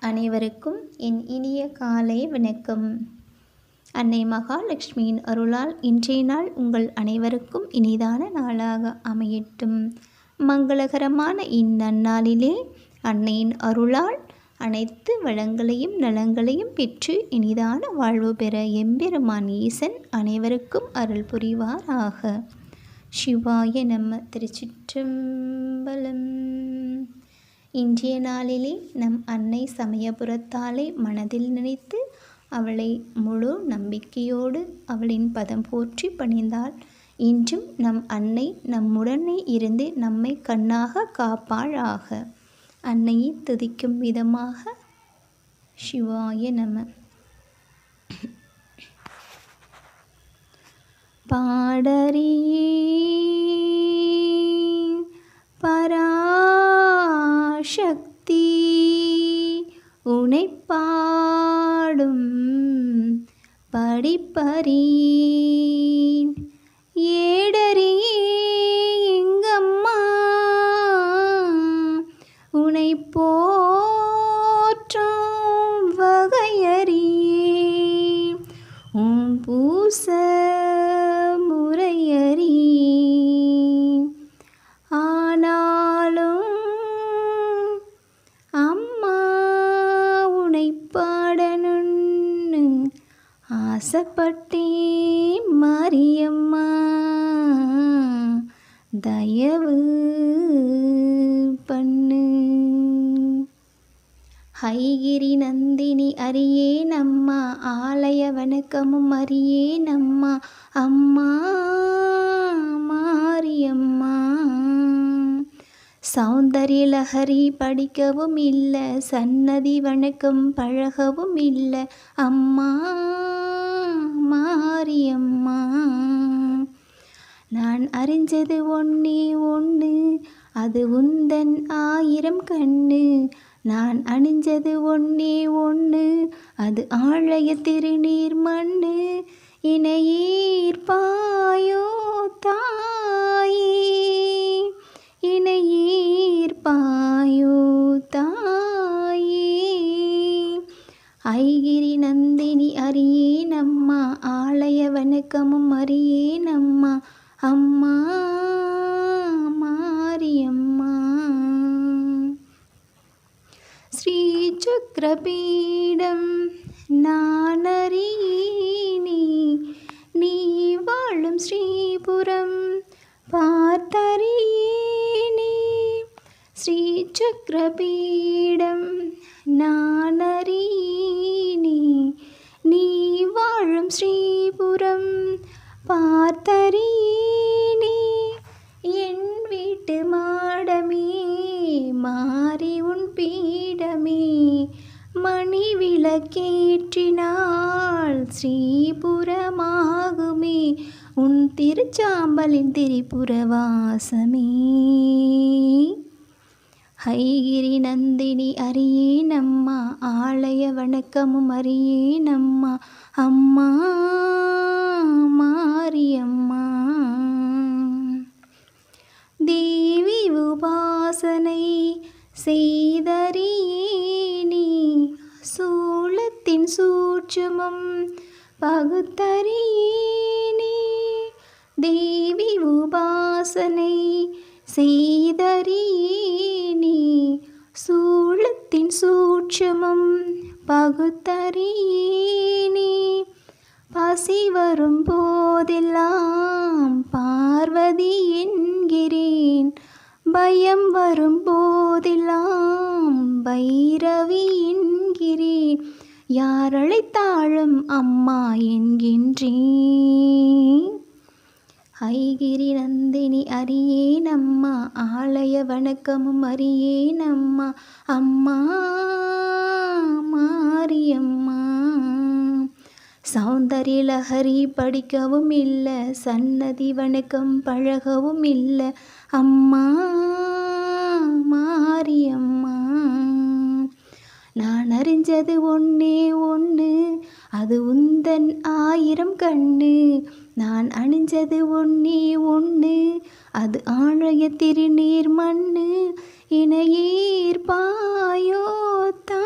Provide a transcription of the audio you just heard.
அனைவருக்கும் என் இனிய காலை வணக்கம். அன்னை மகாலட்சுமியின் அருளால் இன்றைய நாள் உங்கள் அனைவருக்கும் இனிதான நாளாக அமையட்டும். மங்களகரமான இந்நன்னாளிலே அன்னையின் அருளால் அனைத்து வளங்களையும் நலங்களையும் பெற்று இனிதான வாழ்வு பெற எம்பெருமான் ஈசன் அனைவருக்கும் அருள் புரிவாராக. சிவாய நம்ம திருச்சிற்றம்பலம். இன்றைய நாளிலே நம் அன்னை சமயபுரத்தாலே மனதில் நினைத்து அவளை முழு நம்பிக்கையோடு அவளின் பதம் போற்றி பணிந்தாள். இன்றும் நம் அன்னை நம்முடனே இருந்து நம்மை கண்ணாக காப்பாளாக அன்னையை துதிக்கும் விதமாக சிவாய நம. பாடறியே சக்தி உனை பாடும் படிப்பறீன் ஆசைப்பட்டேன் மாரியம்மா தயவு பண்ணு. ஹைகிரி நந்தினி அரியேன் அம்மா ஆலய வணக்கமும் அரியேன் அம்மா அம்மா மாரியம்மா. சௌந்தரிய லஹரி படிக்கவும் இல்லை சன்னதி வணக்கம் பழகவும் இல்லை அம்மா. மாரியம்மா. நான் அறிஞ்சது ஒன்னே ஒன்று அது உந்தன் ஆயிரம் கண்ணு. நான் அணிஞ்சது ஒன்னே ஒன்று அது ஆழைய திருநீர் மண்ணு. இணையீர்பாயோ தாயே. வணக்கமும் அரியேன் அம்மா அம்மா மாரியம்மா. ஸ்ரீசக்கரபீடம் நானறியேனே நீ வாழும் ஸ்ரீபுரம் பார்த்தறியேனே. ஸ்ரீசக்கரபீடம் நானறியேனே உன் திருச்சாம்பலின் திரிபுரவாசமே ஹைகிரி நந்தினி அரியேன் அம்மா ஆலய வணக்கமும் அரியேன் அம்மா அம்மா மாரியம்மா. தேவி உபாசனை செய்தறியேனி சூளத்தின் சூட்சமும் பகுத்தறியே தேவி உபாசனை செய்தறியேனி. சூழத்தின் சூட்சமம் பகுத்தறியேனி. பசி வரும் போதெல்லாம் பார்வதி என்கிறேன். பயம் வரும் போதெல்லாம் பைரவி என்கிறேன். யாரழைத்தாலும் அம்மா என்கின்றேன். ஐகிரி நந்தினி அரியேன் அம்மா ஆலய வணக்கமும் அரியேன் அம்மா அம்மா மாரியம்மா. சௌந்தரியலஹரி படிக்கவும் இல்லை. சன்னதி வணக்கம் பழகவும் இல்லை. அம்மா மாரியம்மா. நான் அறிஞ்சது ஒன்னே ஒன்று அது உந்தன் ஆயிரம் கண்ணு. நான் அணிஞ்சது ஒன்னே ஒன்று அது ஆழைய திருநீர் மண்ணு இணையீர் பாயோ தா